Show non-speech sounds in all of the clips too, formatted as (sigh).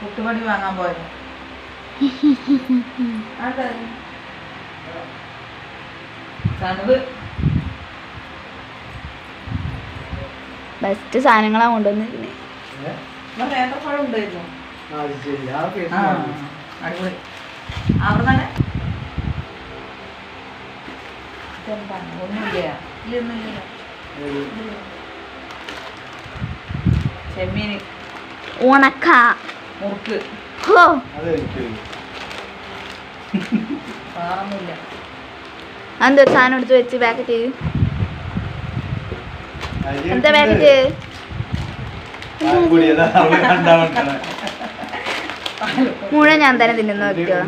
പുട്ടുപൊടി വാങ്ങാൻ പോയത്. (laughs) തണുവ് ബെസ്റ്റ് സാധനങ്ങളാ കൊണ്ടുവന്നിരുന്നേ. നേന്ത്രപ്പഴം ഉണ്ടായിരുന്നു. അടിപൊളി. അവിടെ തന്നെ ഇതെന്താണ് ഒന്നുമില്ല? ഇല്ലൊന്നുമില്ല. ഏത്? ചെമ്മീൻ ഉണക്ക. മുറുക്ക്. എന്താ ഒരു സാധനം എടുത്ത് വെച്ച് പാക്കറ്റ് എന്താ പാക്കറ്റ്. മുഴുവൻ ഞാൻ തന്നെ തിന്നുന്നു നോക്കിയോ.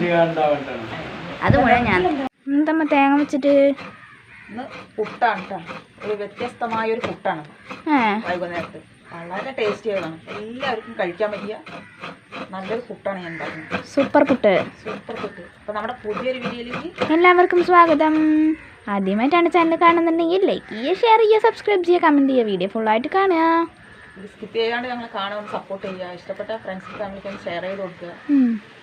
അത് മുഴ ഞാൻ. എന്തമ്മ തേങ്ങ വെച്ചിട്ട്? പുട്ടാണ് കേട്ടോ ഒരു വ്യത്യസ്തമായ ഒരു പുട്ടാണ് വൈകുന്നേരത്ത്. വളരെ ടേസ്റ്റി ആയതാണ്. എല്ലാവർക്കും കഴിക്കാൻ പറ്റിയ നല്ലൊരു പുട്ടാണ് ഞാൻ ഉണ്ടാക്കുന്നത്. സൂപ്പർ പുട്ട് സൂപ്പർ പുട്ട് അപ്പോൾ നമ്മുടെ പുതിയൊരു വീഡിയോയിലേക്ക് എല്ലാവർക്കും സ്വാഗതം. ആദ്യമായിട്ടാണ് ചാനൽ കാണുന്നുണ്ടെങ്കിൽ ലൈക്ക് ചെയ്യുക ഷെയർ ചെയ്യുക സബ്സ്ക്രൈബ് ചെയ്യുക കമന്റ് ചെയ്യുക. വീഡിയോ ഫുള്ളായിട്ട് കാണുക. സ്കിപ്പ് ചെയ്യാണ്ട് ഞങ്ങൾ കാണാൻ സപ്പോർട്ട് ചെയ്യുക. ഇഷ്ടപ്പെട്ട ഫ്രണ്ട്സ് ഫാമിലിക്ക് ഷെയർ ചെയ്ത് കൊടുക്കുക.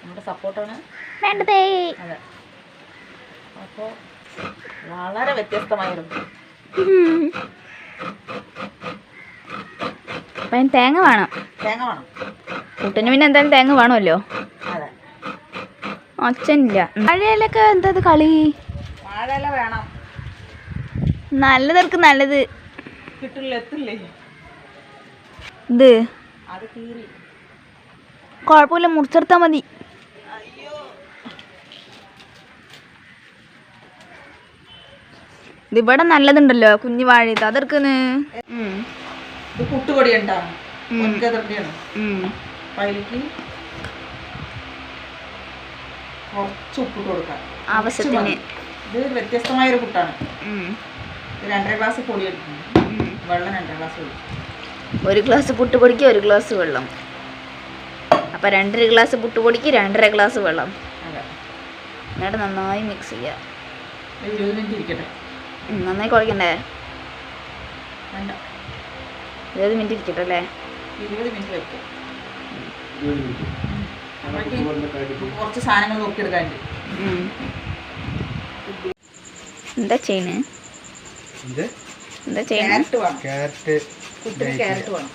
നമ്മുടെ സപ്പോർട്ടാണ് വേണ്ടതേ. അതെ. അപ്പോൾ വളരെ വ്യത്യസ്തമായൊരു ഉം. അപ്പം അതിന് തേങ്ങ വേണം. തേങ്ങ വേണം. കൂട്ടിന് പിന്നെ എന്തായാലും തേങ്ങ വേണമല്ലോ. അച്ഛനില്ല. മഴയിലൊക്കെ എന്താ കളി? വാഴയില വേണം. നല്ലതർക്ക് നല്ലത്. ഇത്? കുഴപ്പമില്ല മുറിച്ചെടുത്താൽ മതി. ഇതിവിടെ നല്ലതുണ്ടല്ലോ കുഞ്ഞു വാഴ ഇത്. അതെടുക്കുന്നു ഇത് പുട്ടുപൊടി ഉണ്ടാവും ഉം. ഒറ്റതൊക്കെയാണ് അതിലേക്ക് കുറച്ച് ഉപ്പിട്ട് കൊടുക്കാം. ആവശ്യത്തിന്. ഇത് വ്യത്യസ്തമായൊരു പുട്ടാണ്. കുട്ടാണ് രണ്ടര ഗ്ലാസ് പൊടി എടുക്കുന്നു. വെള്ളം രണ്ടര ഗ്ലാസ് ഒഴിച്ചു ഒരു ഗ്ലാസ് പുട്ടുപൊടിക്ക് ഒരു ഗ്ലാസ് വെള്ളം. അപ്പം രണ്ടര ഗ്ലാസ് പുട്ടുപൊടിക്ക് രണ്ടര ഗ്ലാസ് വെള്ളം. എന്നിട്ട് നന്നായി മിക്സ് ചെയ്യുക ഒരു നന്നായി കുഴക്കണ്ടേ? വേണ്ട. ഇരുപത് മിനിറ്റ് ഇരിക്കട്ടെ അല്ലേ ഇരുപത് മിനിറ്റ്. വെക്കാം കുറച്ച് സാധനങ്ങൾ നോക്കിയെടുക്കാനുണ്ട് ഉം. എന്താ ചെയ്യണ്? എന്താ? ചെയ്യണ്? ക്യാരറ്റ് വേണം. ക്യാരറ്റ് കുട്ടിന് ക്യാരറ്റ് വേണം.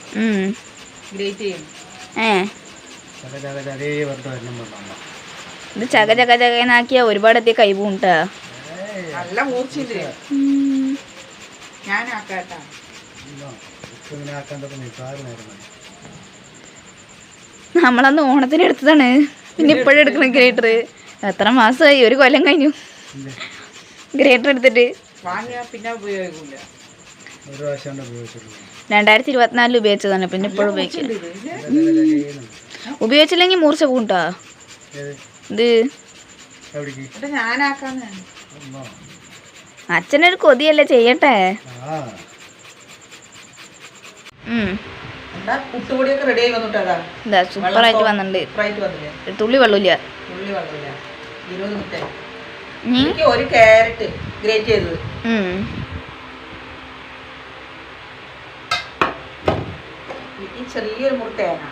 ഗ്രേറ്റ് ഏ. ചക ചക ചകേ പറഞ്ഞിട്ട് ഇത് ചക ചക ചകനാക്കിയ ഒരുപാട് എത്തിയ കൈപൂണ്ടാ നല്ല മൂർച്ചയുണ്ട് ഞാൻ ആക്കാട്ടാ നമ്മളന്ന് ഓണത്തിന് എടുത്തതാണ്. പിന്നെ ഇപ്പോഴും എടുക്കണം ഗ്രേറ്റർ. എത്ര മാസമായി? ഒരു കൊല്ലം കഴിഞ്ഞു. ഗ്രേറ്റർ എടുത്തിട്ട്. രണ്ടായിരത്തി ഇരുപത്തിനാലിൽ ഉപയോഗിച്ചതാണ്. പിന്നെ ഇപ്പോഴും ഉപയോഗിക്കില്ല. ഉപയോഗിച്ചില്ലെങ്കിൽ മൂർച്ച കൂട്ടാ? ഇത്? അച്ഛനൊരു കൊതിയല്ലേ ചെയ്യട്ടെ? പുട്ടുപൊടിയൊക്കെ റെഡി ആയി വന്നിട്ട് അതാ. എന്താ? സൂപ്പറായിട്ട് വന്നിട്ടുണ്ട്. ഒരു തുള്ളി വെള്ളമില്ല. വെള്ളമില്ല. ഇരുപത് മുട്ട. എനിക്ക് ഒരു ക്യാരറ്റ് ഗ്രേറ്റ് ചെയ്തത്. ഈ ചെറിയൊരു മുറി തേങ്ങ?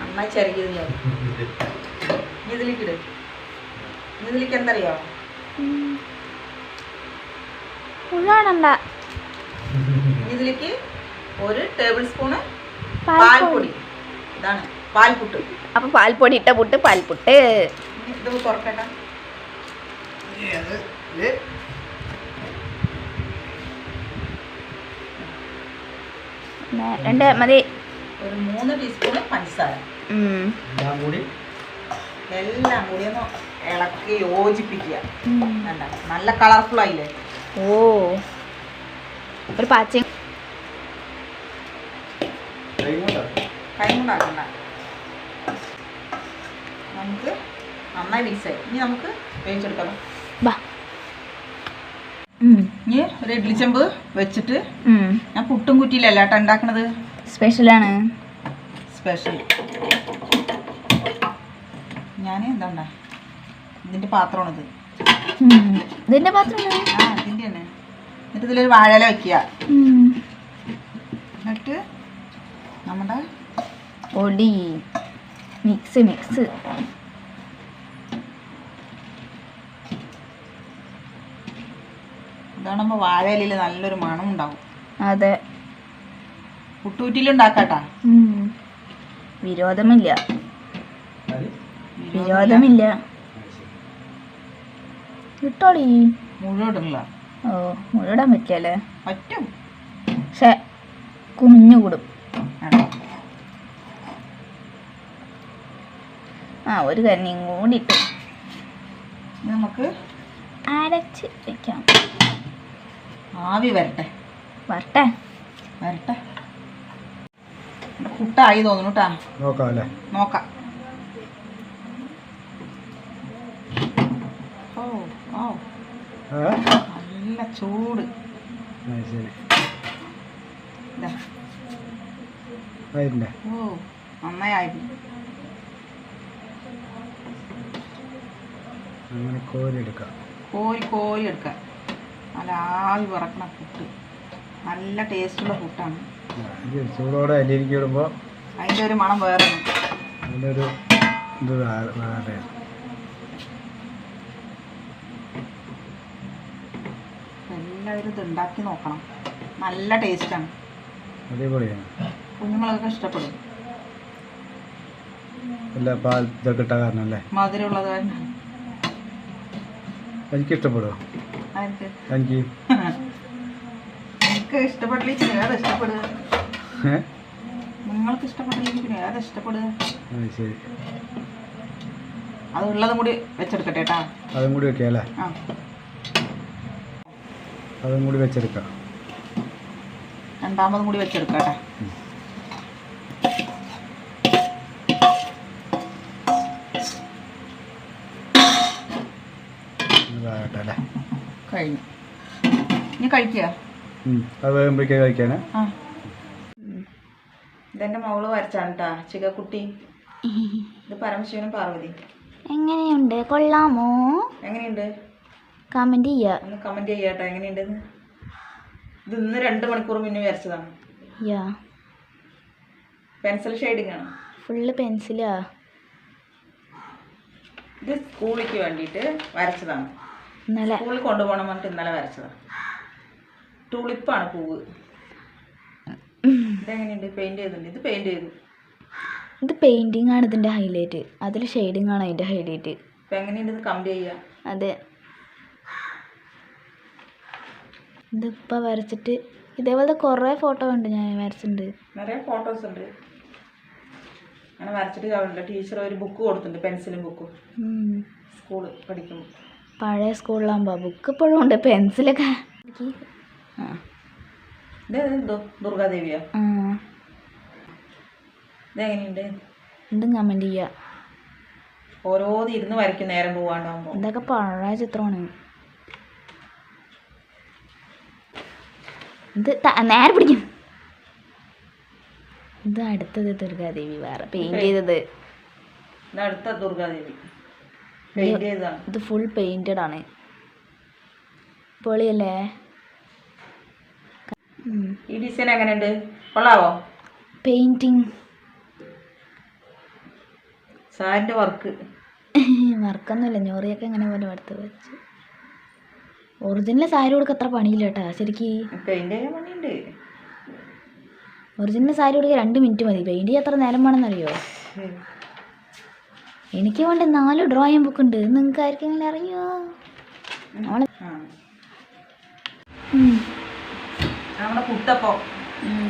നന്നായി ചിരകിയത് ഞാൻ. ഇനി ഇതിലേക്ക് ഇട്. ഉള്ളാടണ്ട. ഇതിലേക്ക് ഒരു ടേബിൾ സ്പൂണ് പാൽപ്പൊടി. ഇതാണ് പാൽപുട്ട്. അപ്പൊ പാൽപ്പൊടി ഇട്ട പുട്ട് പാൽപുട്ട്. ഇത് തുറക്കട്ടെ. രണ്ട് മതി. ഒരു മൂന്ന് ടീസ്പൂണ് പഞ്ചസാര. എല്ലാം കൂടി? എല്ലാം കൂടി ഒന്ന് ഇളക്കി യോജിപ്പിക്കുക. നല്ല കളർഫുൾ ആയില്ലേ? ഓ. ഒരു പാച്ച നമുക്ക് നന്നായി മിക്സ് ആയി. ഇനി നമുക്ക് വേവിച്ചെടുക്കാം. ബാ. ഇനി ഒരു ഇഡ്ലി ചെമ്പ് വെച്ചിട്ട് ഞാൻ പുട്ടും കുറ്റിയിലല്ല കേട്ടോ ഉണ്ടാക്കണത്? സ്പെഷ്യലാണ്. സ്പെഷ്യൽ. ഞാൻ എന്താ ഇതിന്റെ പാത്രമാണിത്. ഇതിന്റെ പാത്രം എന്നിട്ട് ഇതിലൊരു വാഴല വെക്കുക. എന്നിട്ട് നമ്മുടെ പൊടി. മിക്സ് മിക്സ് ഇതാകുമ്പോൾ വാഴയിലിൽ നല്ലൊരു മണം ഉണ്ടാവും. അതെ. പുട്ടൂറ്റിലുണ്ടാക്കാട്ടാ. വിരോധമില്ല. വിരോധമില്ല. കിട്ടോളി മുഴുവൻ ഇടില്ല ഓ മുഴുവൻ പറ്റിയല്ലേ? പറ്റും. പക്ഷെ കുമിഞ്ഞുകൂടും ആ. ഒരു കന്നിയും കൂടി ഇട്ടു. നമുക്ക് അരച്ച് വെക്കാം. ആവി വരട്ടെ. വരട്ടെ. വരട്ടെ. പുട്ടായി തോന്നുന്നു കേട്ടാ നോക്കാം നോക്കാം ഓ ഓ ആ നല്ല ചൂട്. ഓ അങ്ങനെ കോരി കോരി കോരി എടുക്കാം. നല്ല ആവി പറക്കണ പുട്ട്. നല്ല ടേസ്റ്റുള്ള പുട്ടാണ്. ചൂടോടെ അരിയിരിക്കും ഇടുമ്പോൾ അതിന്റെ ഒരു മണം വേറെ. അതിന്റെ ഒരു ഇത് വേറെ എല്ലാവരും ഇത് ഉണ്ടാക്കി നോക്കണം. നല്ല ടേസ്റ്റാണ് അടിപൊളിയാണ്. കുഞ്ഞുങ്ങളൊക്കെ ഇഷ്ടപ്പെടും. എല്ലാ പാൽ ഇതൊക്കെ ഇട്ട കാരണം അല്ലേ മധുരമുള്ളത് കാരണം. എനിക്ക് ഇഷ്ടപ്പെടുമോ അതെനിക്ക് എനിക്ക് എനിക്ക് ഇഷ്ടപ്പെട്ടില്ലെങ്കിൽ ഏതാ ഇഷ്ടപ്പെടുക. നിങ്ങൾക്ക് ഇഷ്ടപ്പെട്ടില്ലെങ്കിൽ പിന്നെ ഏതാ ഇഷ്ടപ്പെടുക. ആ, ശരി. അത് ഉള്ളതും കൂടി വെച്ചെടുക്കട്ടെ കേട്ടാ. അതും കൂടി വെക്കാം അല്ലേ? ആ. അതും കൂടി വെച്ചെടുക്കാം. രണ്ടാമതും കൂടി വെച്ചെടുക്കാം കേട്ടാ. ഇതാകട്ടെ കഴിഞ്ഞു. ഇനി കഴിക്കുക. അത് വേകുമ്പോഴേക്കും കഴിക്കാനേ. ആ. ഇതെന്റെ വരച്ചാണ് കേട്ടാ ചികക്കുട്ടി. ഇത് പരമശിവനും പാർവതി എങ്ങനെയുണ്ട്? കൊള്ളാമോ? എങ്ങനെയുണ്ട്? കമന്റ് ചെയ്യാ. ഒന്ന് കമന്റ് ചെയ്യാട്ടോ എങ്ങനെയുണ്ടെന്ന്? ഇത് ഇന്ന് രണ്ട് മണിക്കൂർ മുന്നേ വരച്ചതാണ് യാ. പെൻസിൽ ഷെയ്ഡിങ് ആണ് ഫുള്ള് പെൻസിലാ ഇത് സ്കൂളിലേക്ക് വേണ്ടിയിട്ട് വരച്ചതാണ്. ഇന്നലെ. സ്കൂളിൽ കൊണ്ടുപോകണം പറഞ്ഞിട്ട് ഇന്നലെ വരച്ചതാണ്. പൂവ്. ഇതെങ്ങനെയുണ്ട്? പെയിന്റ് ചെയ്തിട്ടുണ്ട്. ഇത് പെയിന്റ് ചെയ്തു. ഇത് പെയിന്റിങ് ആണ് ഇതിന്റെ ഹൈലൈറ്റ് അതിൽ ഷെയ്ഡിങ് ആണ് അതിന്റെ ഹൈലൈറ്റ് എങ്ങനെയുണ്ട്? ഇത് ചെയ്യുക അതെ. ഇതിപ്പോൾ വരച്ചിട്ട് ഇതേപോലത്തെ കുറേ ഫോട്ടോ ഉണ്ട് ഞാൻ വരച്ചിട്ടുണ്ട്. നിറയെ ഫോട്ടോസ് ഉണ്ട്. അങ്ങനെ വരച്ചിട്ട് അവളുടെ ടീച്ചർ ഒരു ബുക്ക് കൊടുത്തിട്ടുണ്ട് പെൻസിലും ബുക്കും സ്കൂൾ പഠിക്കും പഴയ സ്കൂളിലാകുമ്പോൾ ബുക്ക് ഇപ്പോഴും ഉണ്ട് പെൻസിലൊക്കെ ആ. ഇത് എന്തോ ദുർഗാദേവിയോ? ഇതെങ്ങനെയുണ്ട് എന്തും കമന്റ് ചെയ്യുക ഓരോന്ന് ഇരുന്ന് വരയ്ക്കും നേരം പോവാണ്ടാകുമ്പോൾ ഇതൊക്കെ പഴയ ചിത്രമാണ്. ഇത് നേരെ പിടിക്കും. ഇത് അടുത്തത് ദുർഗാദേവി വേറെ പെയിന്റ് ചെയ്തത്. ഇത് അടുത്ത ദുർഗാദേവി. ഇത് ഫുൾ പെയിന്റഡ് ആണ്. പൊളിയല്ലേ? ഈ ഡിസൈൻ എങ്ങനെയുണ്ട്? കൊള്ളാവോ? പെയിന്റിങ് സാറിന്റെ വർക്ക് വർക്കൊന്നുമില്ല (laughs) ഞോറിയൊക്കെ എങ്ങനെ പോലെ എടുത്ത് വെച്ച്. ഒറിജിനൽ സാരി കൊടുക്കുക അത്ര പണിയില്ല കേട്ടാ. ശരിക്ക് ഒറിജിനൽ സാരി കൊടുക്കുക രണ്ട് മിനിറ്റ് മതി. പെയിന്റ് ചെയ്യാൻ എത്ര നേരം വേണമെന്നറിയോ. എനിക്ക് വേണ്ട നാല് ഡ്രോയിങ് ബുക്ക് ഉണ്ട്. നിങ്ങൾക്ക് ആർക്കെങ്കിലും അറിയോ? നമ്മളെ. നമ്മുടെ പുട്ടപ്പോ. ഉം.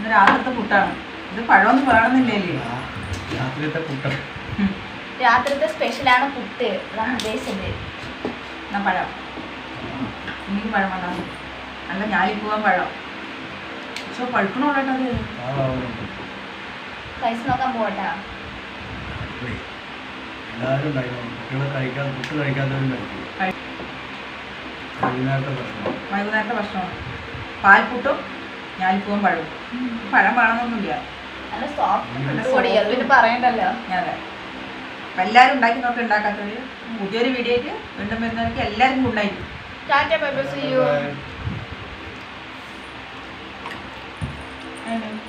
ഇത് രാത്രിത്തെ പുട്ടാണ്. ഇത് പഴമൊന്നും വേണമെന്നില്ലേ രാത്രിയത്തെ കൂട്ടം രാത്രിത്തെ സ്പെഷ്യലാണ് പുട്ട്. അതാണ് ഉദ്ദേശിച്ചത്. എന്നാ പഴം. എനിക്ക് പഴം അല്ല നല്ല ഞാലിപ്പൂവൻ പഴം. പക്ഷെ പഴുക്കണോട്ടോ അത് പൈസ നോക്കാൻ പോകട്ടാ എല്ലാവരും ഉണ്ടായിരുന്നു കുട്ടികളെ കഴിക്കാൻ ഫുഡ് കഴിക്കാത്തവരും കഴിക്കും കഴി- വൈകുന്നേരത്തെ ഭക്ഷണം. വൈകുന്നേരത്തെ ഭക്ഷണം. പാൽപ്പുട്ടും ഞാലിപ്പൂവൻ പഴവും. പഴം വേണമെന്നൊന്നുമില്ല. എല്ലാവരും ഉണ്ടാക്കി നോക്കി ഉണ്ടാക്കാത്തവർ പുതിയൊരു വീഡിയോയ്ക്ക് വീണ്ടും വരുന്നവർക്ക് എല്ലാവർക്കും ഗുഡായിരിക്കും tata bye bye see you I know